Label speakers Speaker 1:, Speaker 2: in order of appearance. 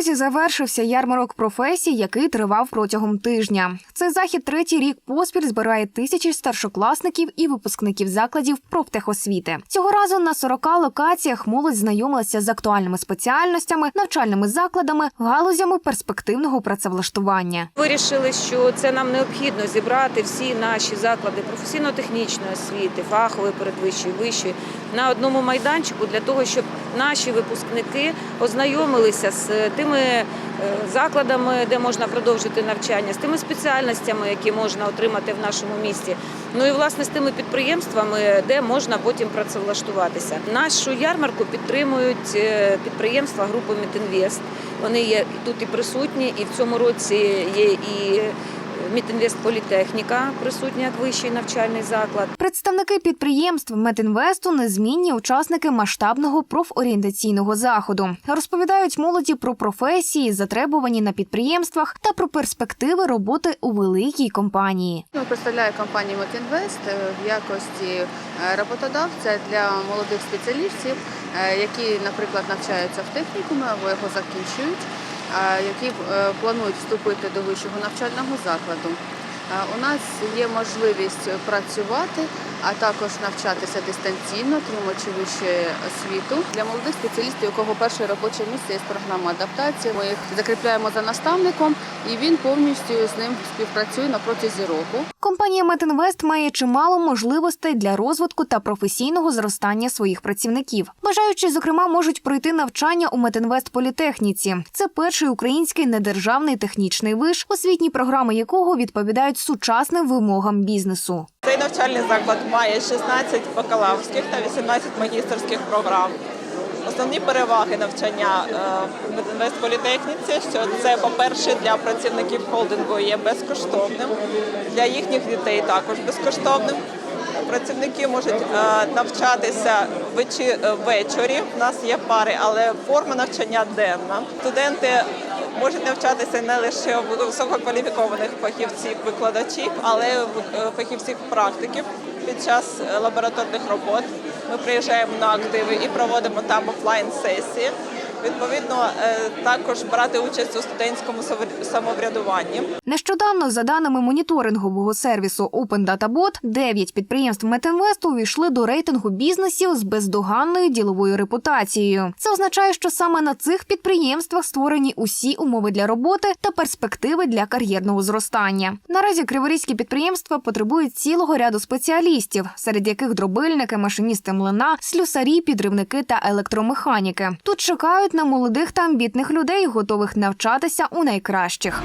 Speaker 1: Кривозі завершився ярмарок професій, який тривав протягом тижня. Цей захід третій рік поспіль збирає тисячі старшокласників і випускників закладів профтехосвіти. Цього разу на 40 локаціях молодь знайомилася з актуальними спеціальностями, навчальними закладами, галузями перспективного працевлаштування.
Speaker 2: Вирішили, що це нам необхідно зібрати всі наші заклади професійно-технічної освіти, фахової, передвищої, вищої на одному майданчику для того, щоб наші випускники ознайомилися з тими е, закладами, де можна продовжити навчання, з тими спеціальностями, які можна отримати в нашому місті. Ну і власне з тими підприємствами, де можна потім працевлаштуватися. Нашу ярмарку підтримують е, підприємства групи Мітінвест. Вони є тут і присутні, і в цьому році є і Мітінвест Політехніка присутня як вищий навчальний заклад.
Speaker 1: Представники підприємств Метінвесту незмінні учасники масштабного профорієнтаційного заходу. Розповідають молоді про професії, затребувані на підприємствах та про перспективи роботи у великій компанії.
Speaker 3: Ми представляю компанію Мотінвест в якості е, роботодавця для молодих спеціалістів, е, які, наприклад, навчаються в технікумі або його закінчують, які е, планують вступити до вищого навчального закладу. Е, У нас є можливість працювати, а також навчатися дистанційно, отримуючи вищу освіту. Для молодих спеціалістів, у кого перше робоче місце є програма адаптації. Ми їх закріпляємо за наставником, і він повністю з ним співпрацює на протязі року.
Speaker 1: Компанія Метінвест має чимало можливостей для розвитку та професійного зростання своїх працівників. Бажаючі, зокрема, можуть пройти навчання у Метінвест Політехніці. Це перший український недержавний технічний виш, освітні програми якого відповідають сучасним вимогам бізнесу.
Speaker 4: Цей навчальний заклад має 16 бакалаврських та 18 магістерських програм. Основні переваги навчання е, в інвестполітехніці, що це, по-перше, для працівників холдингу є безкоштовним, для їхніх дітей також безкоштовним. Працівники можуть е, навчатися е, ввечері. У нас є пари, але форма навчання денна. Студенти можуть навчатися не лише висококваліфікованих фахівців, викладачів, але й е, фахівців практиків під час лабораторних робот. Ми приїжджаємо на активи і проводимо там офлайн сесії. Відповідно, е, також брати участь у студентському самовр- самоврядуванні.
Speaker 1: Нещодавно, за даними моніторингового сервісу Open Data Bot, 9 підприємств Метинвесту увійшли до рейтингу бізнесів з бездоганною діловою репутацією. Це означає, що саме на цих підприємствах створені усі умови для роботи та перспективи для кар'єрного зростання. Наразі криворізькі підприємства потребують цілого ряду спеціалістів, серед яких дробильники, машиністи млина, слюсарі, підривники та електромеханіки. Тут на молодих та амбітних людей, готових навчатися у найкращих.